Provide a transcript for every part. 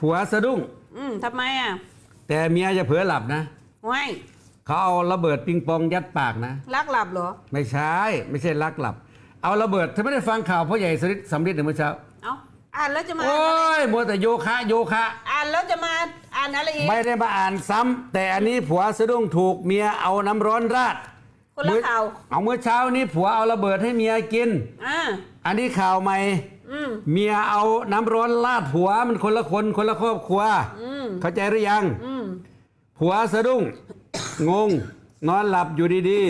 ผัวสะดุ้ง อืมทำไมอะแต่เมียจะเผลอหลับนะไม่เขาเอาระเบิดปิงปองยัดปากนะ รักหลับเหรอ ไม่ใช่ไม่ใช่ลักหลับ เอาระเบิดเธอไม่ได้ฟังข่าวพ่อใหญ่สริทสำริดหรือเมื่อเช้าเอ้าอ่านแล้วจะมา โอ้ยมัวแต่โยคะโยคะ อ่านแล้วจะมาอ่านอะไรอีกไม่ได้มาอ่านซ้ำแต่อันนี้ผัวสะดุ้งถูกเมียเอาน้ำร้อนราดคนละข่าวเอาเมื่อเช้านี้ผัวเอาระเบิดให้เมียกิน อ่าอันนี้ข่าวใหม่อืม เมียเอาน้ำร้อนราดผัวมันคนละคนคนละครอบครัวอืมเข้าใจหรือยังอืมผัวสะดุ้ง งง นอนหลับอยู่ดี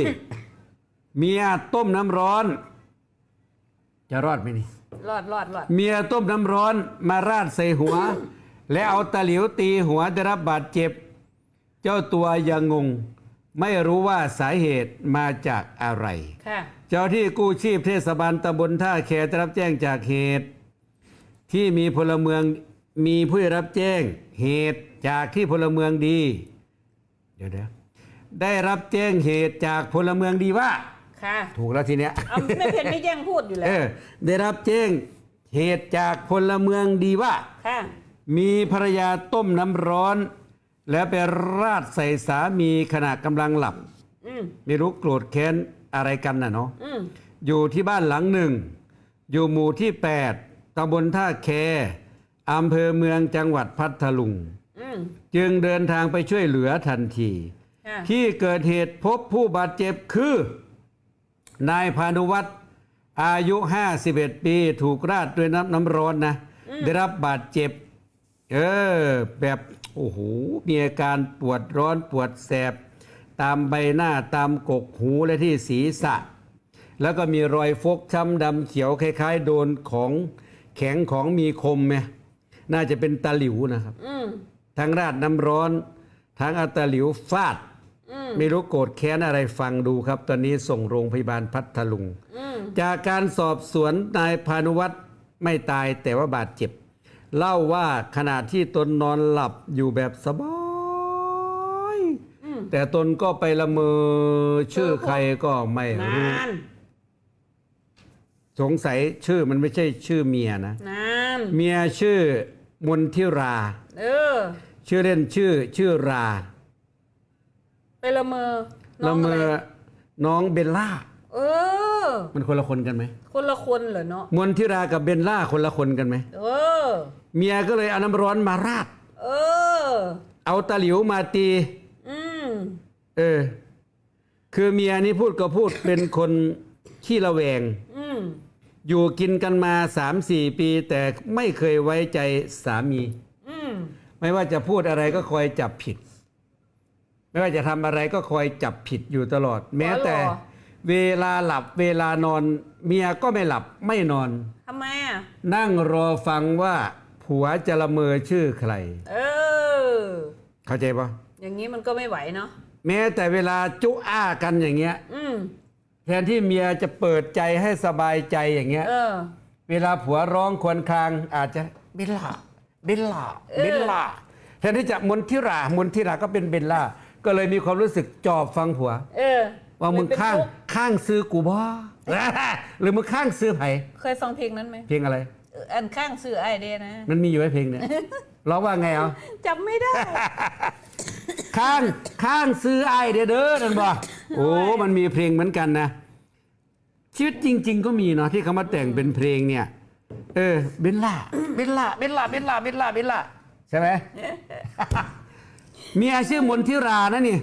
ๆ เมียต้มน้ำร้อน จะรอดไหมนี่รอดรอดรอดเมียต้มน้ำร้อนมาราดใส่หัว และเอาตะหลิวตีหัวได้รับบาดเจ็บ เจ้าตัวยังงง ไม่รู้ว่าสาเหตุมาจากอะไร ค่ะ เจ้าที่กู้ชีพเทศบาลตำบลท่าแคได้รับแจ้งจากเหตุ ที่มีพลเมืองมีผู้ได้รับแจ้งเหตุจากที่พลเมืองดี เดี๋ยวเดี๋ยวได้รับแจ้งเหตุจากพลเมืองดีว่า ค่ะถูกแล้วทีเนี้ย เอาไม่เพนไม่แจ้งพูดอยู่แล้เอว อได้รับแจ้งเหตุจากพลเมืองดีว่า ค่ะ มีภรรยาต้มน้ำร้อน แล้วไปราดใส่สามีขณะกำลังหลับ อืมไม่รู้โกรธแค้นอะไรกันน่ะเนาะ อืมอยู่ที่บ้านหลังหนึ่ง อยู่หมู่ที่ 8ตำบลท่าแคอำเภอเมืองจังหวัดพัทลุง อืมจึงเดินทางไปช่วยเหลือทันที ค่ะที่เกิดเหตุพบผู้บาดเจ็บคือ นายพานุวัตรอายุ 51 ปี ถูกราดด้วยน้ำน้ำร้อนนะ ได้รับบาดเจ็บ เออ แบบโอ้โหมีอาการปวดร้อนปวดแสบ ตามใบหน้าตามกกหูและที่ศีรษะ แล้วก็มีรอยฟกช้ำดำเขียวคล้าย ๆ โดนของแข็งของมีคมไหมน่าจะเป็นตะหลิวนะครับอืมทั้งราดน้ำร้อน ทั้งเอาตะหลิวฟาดอืมไม่รู้โกรธแค้นอะไรฟังดูครับ ตอนนี้ส่งโรงพยาบาลพัทลุงอืมจากการสอบสวนนายพานุวัตรไม่ตายแต่ว่าบาดเจ็บ เล่าว่าขณะที่ตนนอนหลับอยู่แบบสบายอืมแต่ตนก็ไปละเมอชื่อใครก็ไม่นรู้านสงสัยชื่อมันไม่ใช่ชื่อเมียนะ นานเมียชื่อมนทิรา เออ ชื่อเล่นชื่อชื่อรา ไปละเมอน้ละองเมอะไรอน้องเบลล่า เออ มันคนละคนกันไหมคนละคนเหรอเนาะมนทิรากับเบลล่าคนละคนกันไหมเออ เมียก็เลยเอาน้ำร้อนมาราด เออ เอาตะหลิวมาตี อืม เออ คือเมียนี่พูดก็พูด เป็นคนขี้ระแวง อืม อยู่กินกันมาสามสี่ปี แต่ไม่เคยไว้ใจสามี อืม ไม่ว่าจะพูดอะไรก็คอยจับผิด ไม่ว่าจะทำอะไรก็คอยจับผิดอยู่ตลอด แม้แต่ เวลาหลับเวลานอน เมียก็ไม่หลับไม่นอน ทำไมอะ นั่งรอฟังว่าผัวจะละเมอชื่อใคร เออ เข้าใจปะอย่างนี้มันก็ไม่ไหวเนาะ แม้แต่เวลาจุอ้ากันอย่างเงี้ย อืม แทนที่เมียจะเปิดใจให้สบายใจอย่างเงี้ย เออ เวลาผัวร้องครวรครางอาจจะเบลล่าเบลล่าเออเบลล่าแทนที่จะมนทิรามนทิราก็เป็นเบลล่าก็เลยมีความรู้สึกจอบฟังผัว เออว่ามึงเลยเป็นข้างทุกข์ ข้างซื้อกูบ่หรือมึงข้างซื้อไผเคยฟังเพลงนั้นไหมเพลงอะไรเอออันข้างสื่อไอเดนะ มันมีอยู่ไหมเพลงเนี่ยร้องว่าไงเอาจำไม่ได้ ข้างข้างซื้อไอายเด้อเด้อนั่นบ่โอ้มันมีเพลงเหมือนกันนะชีวิตจริง ๆ ก็มีเนาะที่เขามาแต่งเป็นเพลงเนี่ย เออเบลล่าเบลล่าเบลล่าเบลล่าเบลล่าเบลล่าใช่ไหมมีอาชื่อมนทิรานะนี่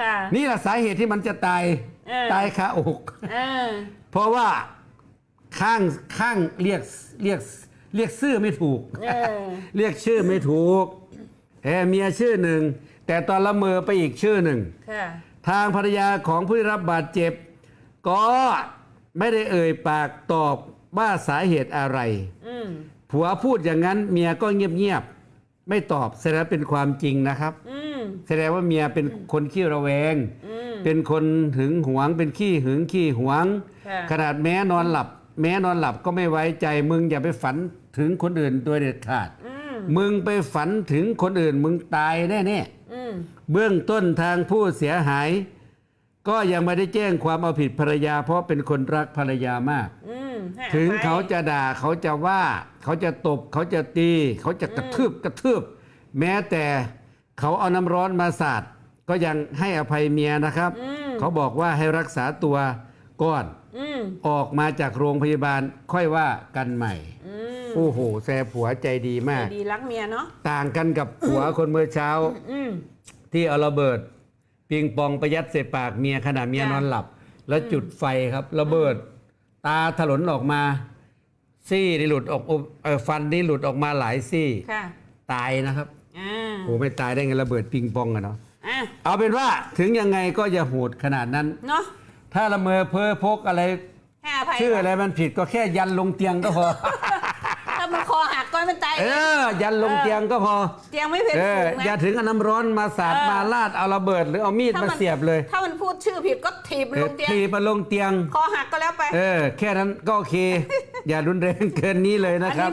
ค่ะนี่แหละสาเหตุที่มันจะตาย เออ ตายคาอก เออ เพราะว่าข้างข้างเรียกเรียกเรียกชื่อไม่ถูก เออ เรียกชื่อไม่ถูกเออเมียชื่อหนึ่ง แต่ตอนละเมอไปอีกชื่อหนึ่ง ค่ะ ทางภรรยาของผู้ได้รับบาดเจ็บ ก็ไม่ได้เอ่ยปากตอบว่าสาเหตุอะไร อืม ผัวพูดอย่างนั้นเมียก็เงียบๆไม่ตอบแสดงว่าเป็นความจริงนะครับ อืม แสดงว่าเมียเป็นคนขี้ระแวง อืม เป็นคนหึงหวง เป็นขี้หึงขี้หวง ค่ะขนาดแม้นอนหลับ แม้นอนหลับก็ไม่ไว้ใจ มึงอย่าไปฝันถึงคนอื่นโดยเด็ดขาด อืมมึงไปฝันถึงคนอื่น มึงตายแน่อืมๆเบื้องต้นทางผู้เสียหาย ก็ยังไม่ได้แจ้งความเอาผิดภรรยา เพราะเป็นคนรักภรรยามาก อืมใให้อภัยถึงเขาจะด่าเขาจะว่า เขาจะตบ เขาจะตี เขาจะกระทืบกระทืบ แม้แต่เขาเอาน้ำร้อนมาสาด ก็ยังให้อภัยเมียนะครับ เขาบอกว่าให้รักษาตัวก่อนอืมออกมาจากโรงพยาบาลค่อยว่ากันใหม่อืมโอ้โหแซ่ผัวใจดีมาก ดีรักเมียเนาะต่างกันกับผัวคนเมื่อเช้าอืมที่เอาระเบิด ปิงปองไปยัดใส่ปากเมียขณะเมียจ้ะนอนหลับ แล้วจุดไฟครับ ระเบิด ตาถลนออกมา ซี่นี่หลุดออกเออฟันนี่หลุดออกมาหลายซี่ค่ะตายนะครับอ่าโอ้ไม่ตายได้ไงระเบิดปิงปองอะเนาะอะ เอาเป็นว่าถึงยังไงก็อย่าโหดขนาดนั้น เนาะถ้าละเมอเพ้อพกอะไร ให้อภัยชื่ออะไรมันผิดก็แค่ยันลงเตียงก็พอ ถ้ามันคอหักก็มันตายเออ ยันลงเตียงก็พอ เตียงไม่เป็นเออ ฝูงนะอย่าถึงเอาน้ำร้อนมาสาดเออ มาลาดเอาระเบิดหรือเอามีดถ้มาเสียบเลยถ้ามันพูดชื่อผิดก็ถีบมันเอลองเตียงทีมาลงเตียง คอหักก็แล้วไป เออ แค่นั้นก็โอเค อย่ารุนแรงเกินนี้เลยนะครับ